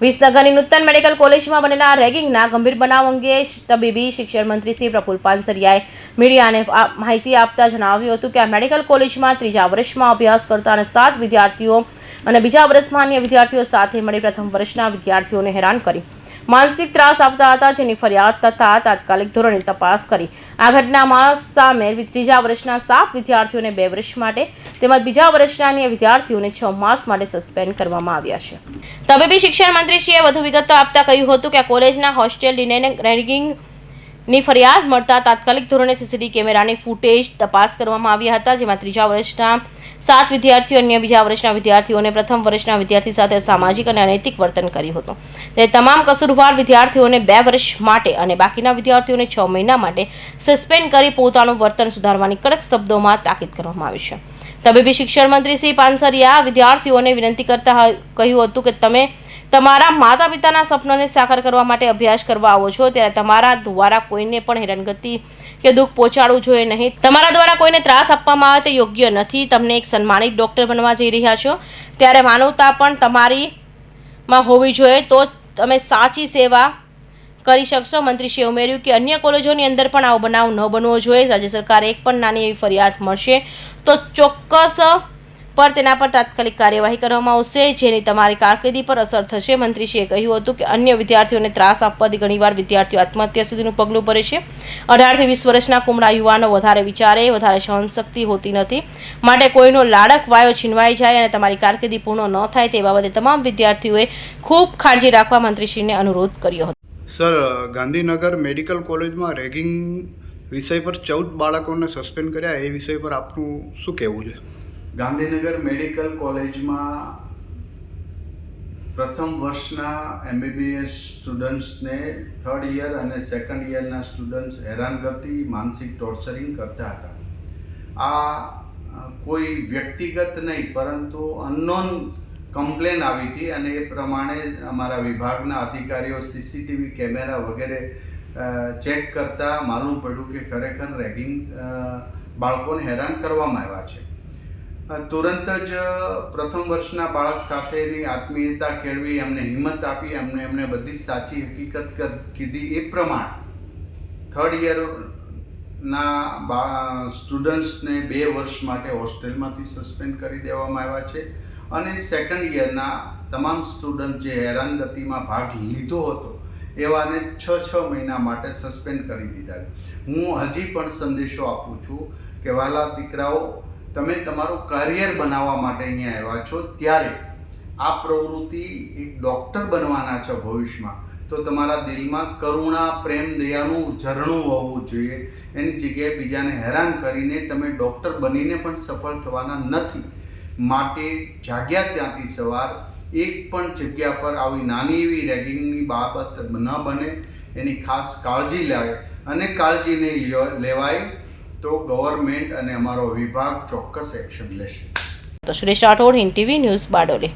વિસનગરની નૂતન medical કોલેજમાં બનેલા રેગિંગના ગંભીર બનાવ અંગે તબીબી શિક્ષણ મંત્રી શ્રી પ્રફુલ પાનસરિયાએ મીડિયાને માહિતી આપતા જણાવ્યું હતું કે આ મેડિકલ કોલેજમાં ત્રીજા વર્ષમાં અભ્યાસ કરતા અને સાત વિદ્યાર્થીઓ અને બીજા વર્ષમાં અન્ય વિદ્યાર્થીઓ સાથે મળી પ્રથમ વર્ષના વિદ્યાર્થીઓને હેરાન કરી. માનસિક ત્રાસ આપતા હતા, જેની ફરિયાદ તથા તાત્કાલિક ધોરણે તપાસ કરી. આ ઘટનામાં સામે ત્રીજા વર્ષના સાત વિદ્યાર્થીઓને બે વર્ષ માટે તેમજ બીજા વર્ષના અન્ય વિદ્યાર્થીઓને છ માસ માટે સસ્પેન્ડ કરવામાં આવ્યા છે. તબીબી શિક્ષણ મંત્રીશ્રીએ વધુ વિગતો આપતા કહ્યું હતું કે આ કોલેજના હોસ્ટેલ રેગિંગની ફરિયાદ મળતા તાત્કાલિક ધોરણે સીસીટીવી કેમેરાની ફૂટેજ તપાસ કરવામાં આવ્યા હતા, જેમાં ત્રીજા વર્ષના સાત વિદ્યાર્થીઓ અન્ય બીજા વર્ષના વિદ્યાર્થીઓને પ્રથમ વર્ષના વિદ્યાર્થી સાથે સામાજિક અને અનૈતિક વર્તન કર્યું હતું. તે તમામ કસૂરવાર વિદ્યાર્થીઓને બે વર્ષ માટે અને બાકીના વિદ્યાર્થીઓને છ મહિના માટે સસ્પેન્ડ કરી પોતાનું વર્તન સુધારવાની કડક શબ્દોમાં તાકીદ કરવામાં આવી છે. તબીબી શિક્ષણ મંત્રી શ્રી પાનસરિયા વિદ્યાર્થીઓને વિનંતી કરતા કહ્યું હતું કે તમે તમારા માતા પિતાના સપનાને સાકાર કરવા માટે અભ્યાસ કરવા આવો છો, ત્યારે તમારા દ્વારા કોઈને પણ હેરાનગતિ કે દુઃખ પહોંચાડવું જોઈએ નહીં. તમારા દ્વારા કોઈને ત્રાસ આપવામાં આવે તે યોગ્ય નથી. તમને એક સન્માનિત ડૉક્ટર બનવા જઈ રહ્યા છો. ત્યારે માનવતા પણ તમારીમાં હોવી જોઈએ. તો તમે સાચી સેવા કરી શકશો. મંત્રીશ્રીએ ઉમેર્યું કે અન્ય કોલેજોની અંદર પણ આવો બનાવ ન બનવો જોઈએ. રાજ્ય સરકારે એક પણ નાની એવી ફરિયાદ મળશે. તો ચોક્કસ પર તેના પર તાત્કાલિક કાર્યવાહી કરવામાં આવશે, જેની તમારી કારકિર્દી પર અસર થશે. મંત્રીશ્રીએ કહ્યું હતું કે અન્ય વિદ્યાર્થીઓને ત્રાસ આપવાથી ઘણીવાર વિદ્યાર્થીઓ આત્મહત્યા સુધીનું પગલું ભરે છે. અઢારથી વીસ વર્ષના કુમળા યુવાનો વધારે વિચારે, વધારે સહનશક્તિ હોતી નથી. માટે કોઈનો લાડક વાયો છીનવાઈ જાય અને તમારી કારકિર્દી પૂર્ણ ન થાય તે બાબતે તમામ વિદ્યાર્થીઓએ ખૂબ કાળજી રાખવા મંત્રીશ્રીને અનુરોધ કર્યો હતો. સર, ગાંધીનગર મેડિકલ કોલેજમાં રેગિંગ વિષય પર ચૌદ બાળકોને સસ્પેન્ડ કર્યા, એ વિષય પર આપનું શું કહેવું છે? ગાંધીનગર મેડિકલ કોલેજમાં પ્રથમ વર્ષના એમબીબીએસ સ્ટુડન્ટ્સને થર્ડ યર અને સેકન્ડ યરના સ્ટુડન્ટ્સ હેરાનગતિ, માનસિક ટોર્ચરિંગ કરતા હતા. આ કોઈ વ્યક્તિગત નહીં, પરંતુ અનનોન કમ્પ્લેન આવી હતી અને એ પ્રમાણે અમારા વિભાગના અધિકારીઓ સીસીટીવી કેમેરા વગેરે ચેક કરતાં માલુમ પડ્યું કે ખરેખર રેગિંગ બાળકોને હેરાન કરવામાં આવ્યા છે. તુરંત જ પ્રથમ વર્ષના બાળક સાથેની આત્મીયતા કેળવી, એમને હિંમત આપી, એમને એમને બધી સાચી હકીકત કીધી. એ પ્રમાણે થર્ડ યરના બા સ્ટુડન્ટ્સને બે વર્ષ માટે હોસ્ટેલમાંથી સસ્પેન્ડ કરી દેવામાં આવ્યા છે. અને સેકન્ડ યરના તમામ સ્ટુડન્ટ જે હેરાનગતિમાં ભાગ લીધો હતો, એવાને છ છ મહિના માટે સસ્પેન્ડ કરી દીધા હું હજી પણ સંદેશો આપું છું કે વાલા દીકરાઓ તમે તમારું કરિયર બનાવવા માટે અહીંયા આવ્યા છો, ત્યારે આ પ્રવૃત્તિ એક ડૉક્ટર બનવાના છો ભવિષ્યમાં. તો તમારા દિલમાં કરુણા, પ્રેમ, દયાનું ઝરણું હોવું જોઈએ. એની જગ્યાએ બીજાને હેરાન કરીને તમે ડૉક્ટર બનીને પણ સફળ થવાના નથી. માટે જાગ્યા ત્યાંથી સવાર, એક પણ જગ્યા પર આવી નાની એવી રેગિંગની બાબત ન બને. એની ખાસ કાળજી લેવાય અને કાળજી નહીં લેવાય. તો ગવર્મેન્ટ અને અમારો વિભાગ ચોક્કસ એક્શન લેશે. તો સુરેશ રાઠોડ, હિન્દ ટીવી ન્યૂઝ બારડોલી.